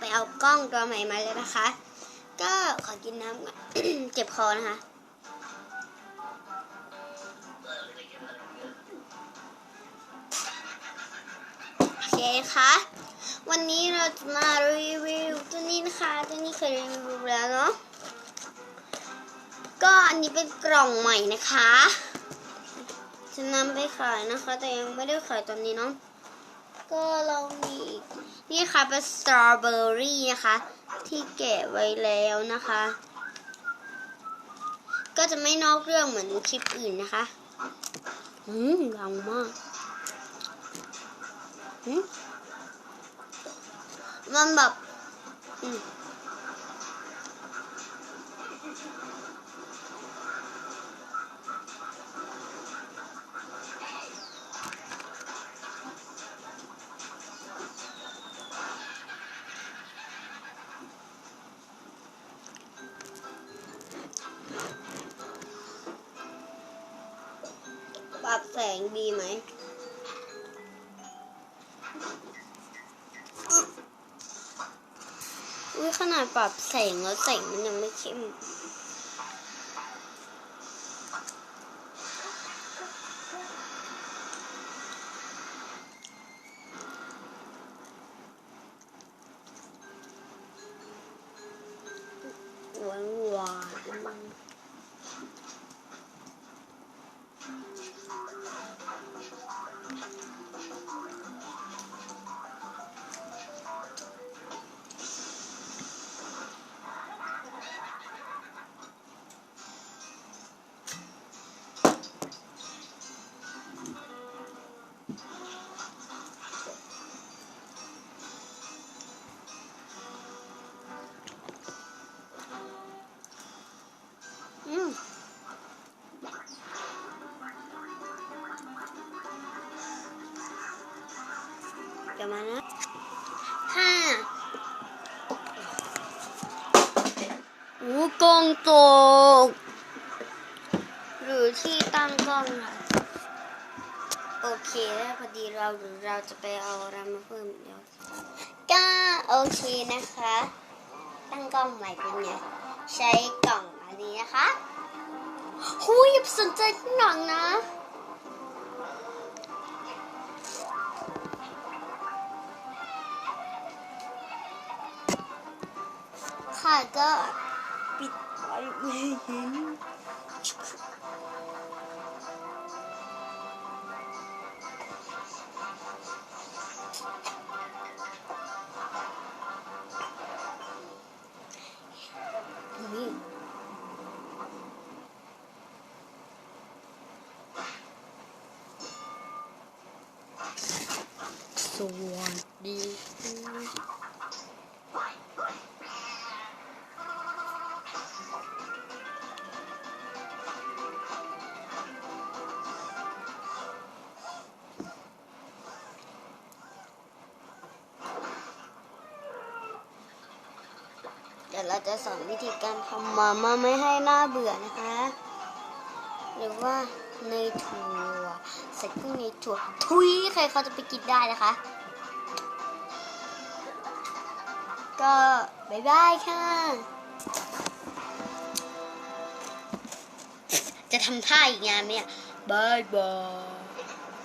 ไปเอากล้องตัวใหม่มาแล้วนะคะ ก็ขอกินน้ำเจ็บคอนะคะโอเคค่ะวันนี้เราจะมารีวิวตัวนี้นะคะตัวนี้เคยรีวิวแล้วเนาะก็อันนี้เป็นกล่องใหม่นะคะ จะนำไปขายนะคะ แต่ยังไม่ได้ขายตอนนี้เนาะ ก็เรามีนี่ค่ะเป็นสตรอเบอรี่นะคะ ที่แกะไว้แล้วนะคะ ก็จะไม่นอกเรื่องเหมือนคลิปอื่นนะคะอืมดังมากอืมมันแบบอืม ปรับแสงดีไหมอุ้ยขนาดปรับแสงแล้วแสงมันยังไม่เข้ม ดี๋ยวมานะห้าอู้กล้องตก หรือที่ตั้งกล้องค่ะโอเคแล้วพอดีเราหรือเราจะไปเอาอะไรมาเพิ่มเดี๋ยวก็โอเคนะคะ ตั้งกล้องใหม่เป็นไงใช้กล่องอันนี้นะคะ หูยอย่าไปสนใจข้างหลังนะ ค่ะก็ปิดไว้ไดี๋ยวเราจะสอนวิธีการทำมาม่าไม่ให้หน่าเบื่อนะคะ หรือว่าเนยถั่วใส่กุ้งเนยถั่วทุยใครเขาจะไปกินได้นะคะ ก็บายบายค่ะ จะทำท่าอีกงานไหมเนี่ยบายบาย